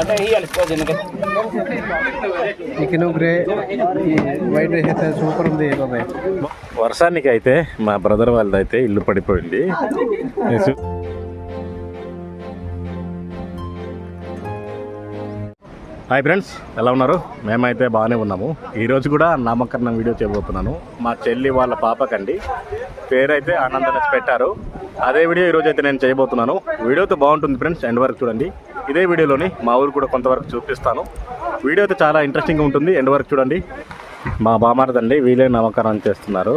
అంటే chicken grey white rice అయితే super ఉంది వర్షానికి అయితే మా బ్రదర్ వాళ్ళది అయితే ఇల్లు పడిపోయింది. హాయ్ ఫ్రెండ్స్ ఎలా ఉన్నారు? మేమైతే బాగానే ఉన్నాము. ఈరోజు కూడా నామకరణం వీడియో చేయబోతున్నాను. మా చెల్లి వాళ్ళ పాపకండి. పేరైతే ఆనందనెస్ పెట్టారు. అదే వీడియో ఈరోజు అయితే నేను చేయబోతున్నాను. వీడియోతో బాగుంటుంది ఫ్రెండ్స్ ఎండ్ వరకు చూడండి. ఇదే వీడియోలోని మా ఊరు కూడా కొంతవరకు చూపిస్తాను. వీడియో అయితే చాలా ఇంట్రెస్టింగ్గా ఉంటుంది ఎండ్ వరకు చూడండి. మా బామారదండి వీళ్ళే నామకరణం చేస్తున్నారు.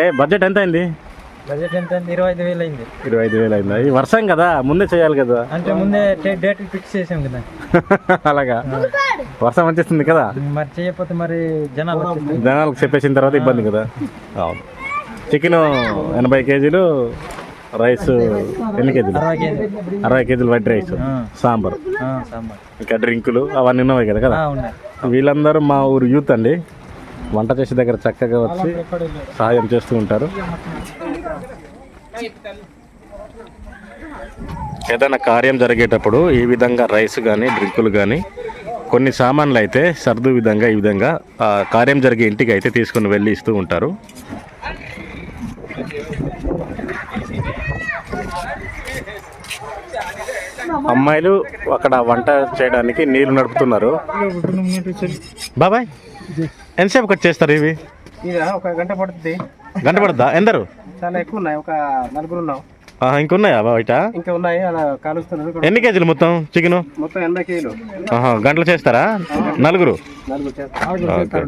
ఏ బడ్జెట్ ఎంత అయింది బడ్జెట్ ఎంత ఇరవై ఐదు వేలు అయింది. ఇరవై ఐదు వేలు అయిందా? ఈ వర్షం కదా ముందే చేయాలి కదా. అంటే ముందే డేట్ ఫిక్స్ చేసాం కదా. అలాగా. వర్షం వచ్చేస్తుంది కదా. మరి చేయకపోతే మరి జనాలు. జనాలకు చెప్పేసిన తర్వాత ఇబ్బంది కదా. అవును. చికెన్ ఎనభై కేజీలు రైస్ ఎన్ని కేజీలు? అరవై కేజీ అరవై కేజీలు వైట్ రైస్. సాంబార్. ఇంకా డ్రింకులు అవన్నీ ఉన్నాయి కదా కదా? వీళ్ళందరూ మా ఊరు యూత్ అండి. వంట చేసే దగ్గర చక్కగా వచ్చి సహాయం చేస్తూ ఉంటారు. ఏదైనా కార్యం జరిగేటప్పుడు ఈ విధంగా రైస్ కానీ డ్రింకులు కానీ కొన్ని సామాన్లు అయితే సర్దు విధంగా ఈ విధంగా ఆ కార్యం జరిగే ఇంటికి అయితే తీసుకుని వెళ్ళి ఇస్తూ ఉంటారు. అమ్మాయిలు అక్కడ వంట చేయడానికి నీళ్ళు నడుపుతున్నారు. బాబాయ్ ఎంతసేపు కట్ చేస్తారు ఇవి? ఇది ఒక గంట పడుతుంది. గంట పడుద్దా ఎందరు? చాలా ఎక్కువ ఉన్నాయి ఒక నలుగురు ఉన్నాం. ఇంకున్నాయా బయట? ఇంకా ఉన్నాయి అలా కాలుస్తున్నారు ఎన్ని కేజీలు మొత్తం చికెన్? మొత్తం ఎనభై కేజీలు. గంటలు చేస్తారా? నలుగురు? నలుగురు ఓకే.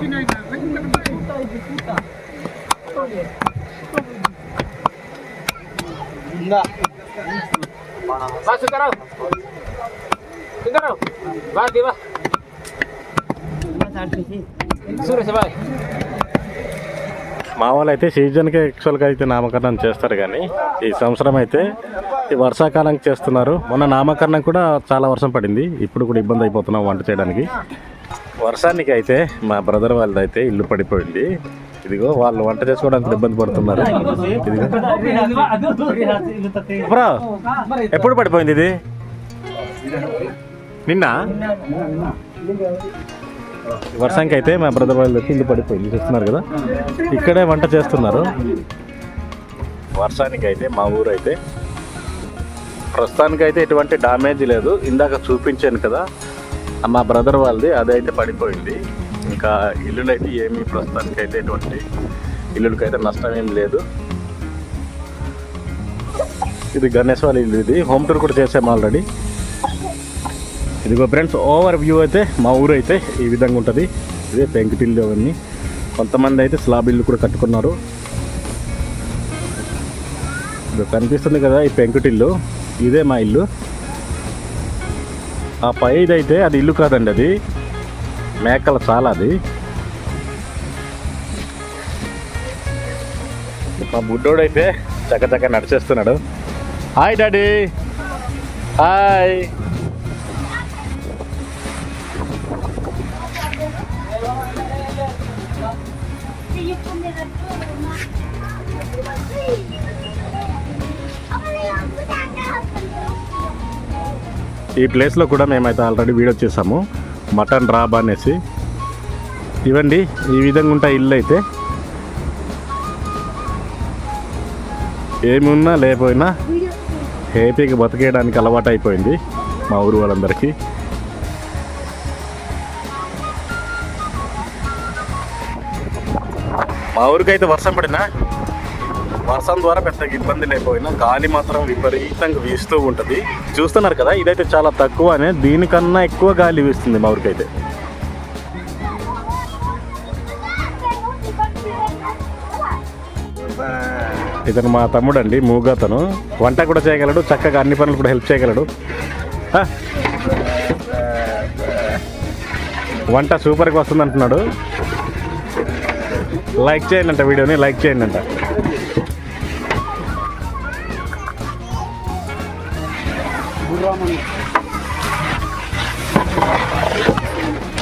నలుగురు మా వాళ్ళు అయితే సీజన్కి యాక్చువల్గా అయితే నామకరణం చేస్తారు కానీ ఈ సంవత్సరం అయితే ఈ వర్షాకాలంకి చేస్తున్నారు. మొన్న నామకరణం కూడా చాలా వర్షం పడింది. ఇప్పుడు కూడా ఇబ్బంది అయిపోతున్నాం వంట చేయడానికి. వర్షానికి అయితే మా బ్రదర్ వాళ్ళది అయితే ఇల్లు పడిపోయింది. ఇదిగో వాళ్ళు వంట చేసుకోవడానికి ఇబ్బంది పడుతున్నారు. బ్రో ఎప్పుడు పడిపోయింది ఇది? నిన్న? వర్షానికి అయితే మా బ్రదర్ వాళ్ళకి ఇల్లు పడిపోయింది. చూస్తున్నారు కదా? ఇక్కడే వంట చేస్తున్నారు. వర్షానికి అయితే మా ఊరు అయితే ప్రస్తుతానికి అయితే ఎటువంటి డామేజ్ లేదు. ఇందాక చూపించాను కదా మా బ్రదర్ వాళ్ళది అదైతే పడిపోయింది. ఇంకా ఇల్లులు అయితే ఏమీ ప్రస్తుతానికి అయితే ఎటువంటి ఇల్లులకైతే నష్టం ఏం లేదు. ఇది గణేష్ వాళ్ళ ఇల్లు ఇది. హోమ్ టూర్ కూడా చేసాము ఆల్రెడీ ఇదిగో ఫ్రెండ్స్ ఓవర్ వ్యూ అయితే మా ఊరు అయితే ఈ విధంగా ఉంటుంది. ఇదే పెంకుటిల్లు అవన్నీ. కొంతమంది అయితే స్లాబ్ ఇల్లు కూడా కట్టుకున్నారు. ఇది కనిపిస్తుంది కదా ఈ పెంకుటిల్లు ఇదే మా ఇల్లు. ఆ పైది అయితే అది ఇల్లు కాదండి అది. మేకల చాలా అది. మా బుడ్డోడు అయితే చక్కచక్క నడిచేస్తున్నాడు. Hi daddy. హాయ్. ఈ ప్లేస్లో కూడా మేమైతే ఆల్రెడీ వీడియో చేసాము. మటన్ రాబ్ అనేసి. ఇవ్వండి ఈ విధంగా ఉంటాయి ఇల్లు అయితే. ఏమి ఉన్నా లేకపోయినా హ్యాపీగా బతికేయడానికి అలవాటు అయిపోయింది మా ఊరు వాళ్ళందరికీ. మా ఊరికైతే వర్షం పడినా? వర్షం ద్వారా పెద్దగా ఇబ్బంది లేకపోయినా గాలి మాత్రం విపరీతంగా వీస్తూ ఉంటుంది. చూస్తున్నారు కదా ఇదైతే చాలా తక్కువనే దీనికన్నా ఎక్కువ గాలి వీస్తుంది మా ఊరికైతే. ఇతను మా తమ్ముడు అండి మూగతను వంట కూడా చేయగలడు చక్కగా అన్ని పనులు కూడా హెల్ప్ చేయగలడు. వంట సూపర్గా వస్తుంది అంటున్నాడు లైక్ చేయండి అంట వీడియోని లైక్ చేయండి అంట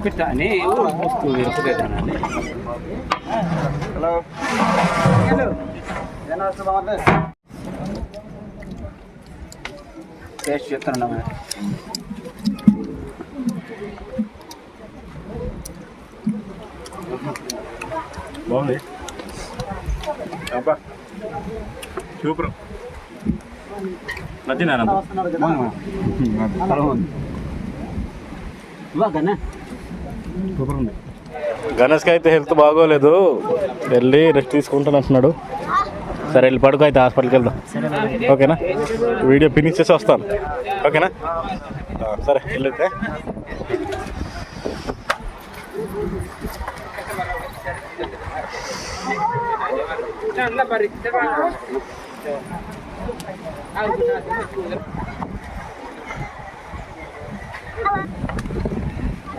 విద్యాజినే టేస్ట్ చెప్తాను బాగుంది అబ్బా సూపర్ నచ్చిందా సూపర్ ఉంది గణేష్కి అయితే హెల్త్ బాగోలేదు. వెళ్ళి రెస్ట్ తీసుకుంటాను అంటున్నాడు. సరే వెళ్ళి పడుకో అయితే హాస్పిటల్కి వెళ్దాం. ఓకేనా? వీడియో ఫినిష్ చేసి వస్తాను. ఓకేనా? సరే వెళ్ళైతే.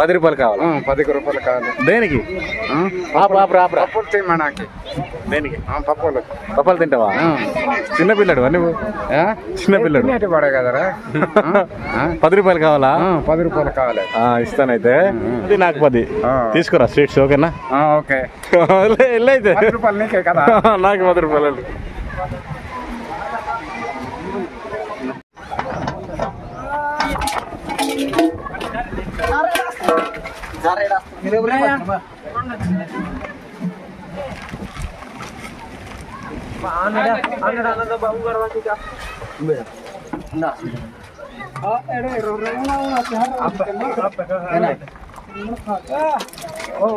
పది రూపాయలు కావాలా? పది రూపాయలు కావాలి. దేనికి. పప్పులు తినడానికి దేనికి? పప్పులు. పప్పాలు తింటావా? చిన్నపిల్లడు అని చిన్నపిల్లడు పడే కదరా? పది రూపాయలు కావాలా? పది రూపాయలు కావాలి. ఇస్తానైతే. ఇది నాకు పది. తీసుకురా స్వీట్స్ ఓకేనా? ఓకే. వెళ్ళైతే రూపాయలు నీకే కదా? నాకు పది రూపాయలు.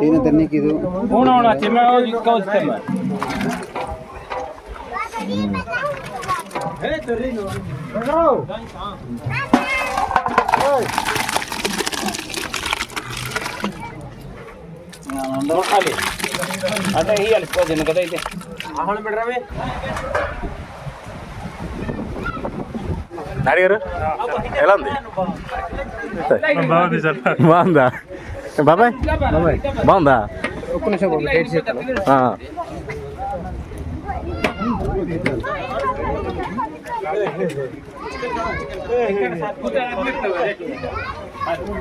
ಏನು ತನ್ನಿಕ್ಕಿದು Hey, Torino. Bravo. Hey. ఇది అదే ఇవ్వాలి పోతుంది కదా అయితే డాడీ గారు ఎలా ఉంది? బాగుందా? బాబాయ్? బాగుందా? ఒక్క నిమిషం బాబు డేట్ చెప్తాను ఆ.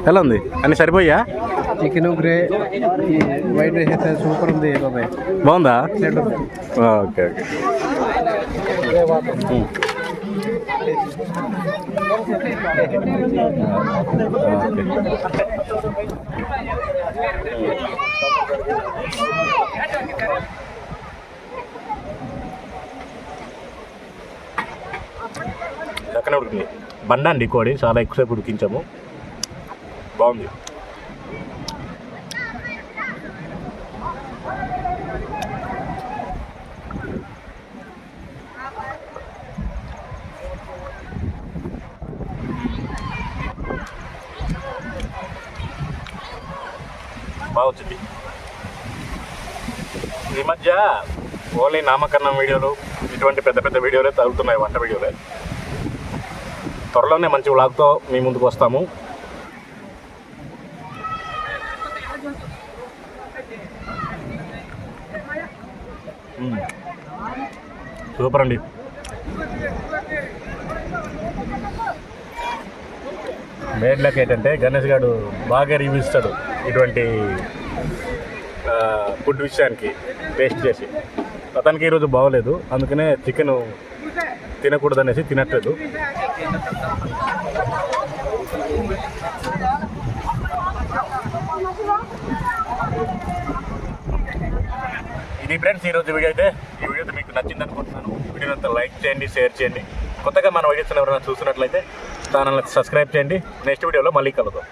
ఎలా ఉంది? అన్ని సరిపోయా? చికెన్ గ్రే వైట్ రైస్ అయితే సూపర్ ఉంది బాబాయ్. బాగుందా? Okay okay. చక్కనే ఉడికింది. బండండి కోడి చాలా ఎక్కువసేపు ఉడికించాము. బాగుంది బాగా వచ్చింది ఈ మధ్య ఓన్లీ నామకరణం వీడియోలు ఇటువంటి పెద్ద పెద్ద వీడియోలే తగులుతున్నాయి వంట వీడియోలే త్వరలోనే మంచి వ్లాగ్తో మీ ముందుకు వస్తాము. సూపర్ అండి. మేడ్లకు ఏంటంటే గణేష్ గారు బాగా రివ్యూ ఇస్తాడు ఇటువంటి ఫుడ్ విషయానికి టేస్ట్ చేసి. అతనికి ఈరోజు బాగోలేదు. అందుకనే చికెన్ తినకూడదనేసి తినట్లేదు. ఇది ఫ్రెండ్స్ ఈరోజు వీడియో అయితే ఈ వీడియో మీకు నచ్చింది అనుకుంటున్నాను. వీడియో అంతా లైక్ చేయండి షేర్ చేయండి. కొత్తగా మన వీడియోస్ ఎవరైనా చూసినట్లయితే ఛానల్ సబ్స్క్రైబ్ చేయండి. నెక్స్ట్ వీడియోలో మళ్ళీ కలుద్దాం.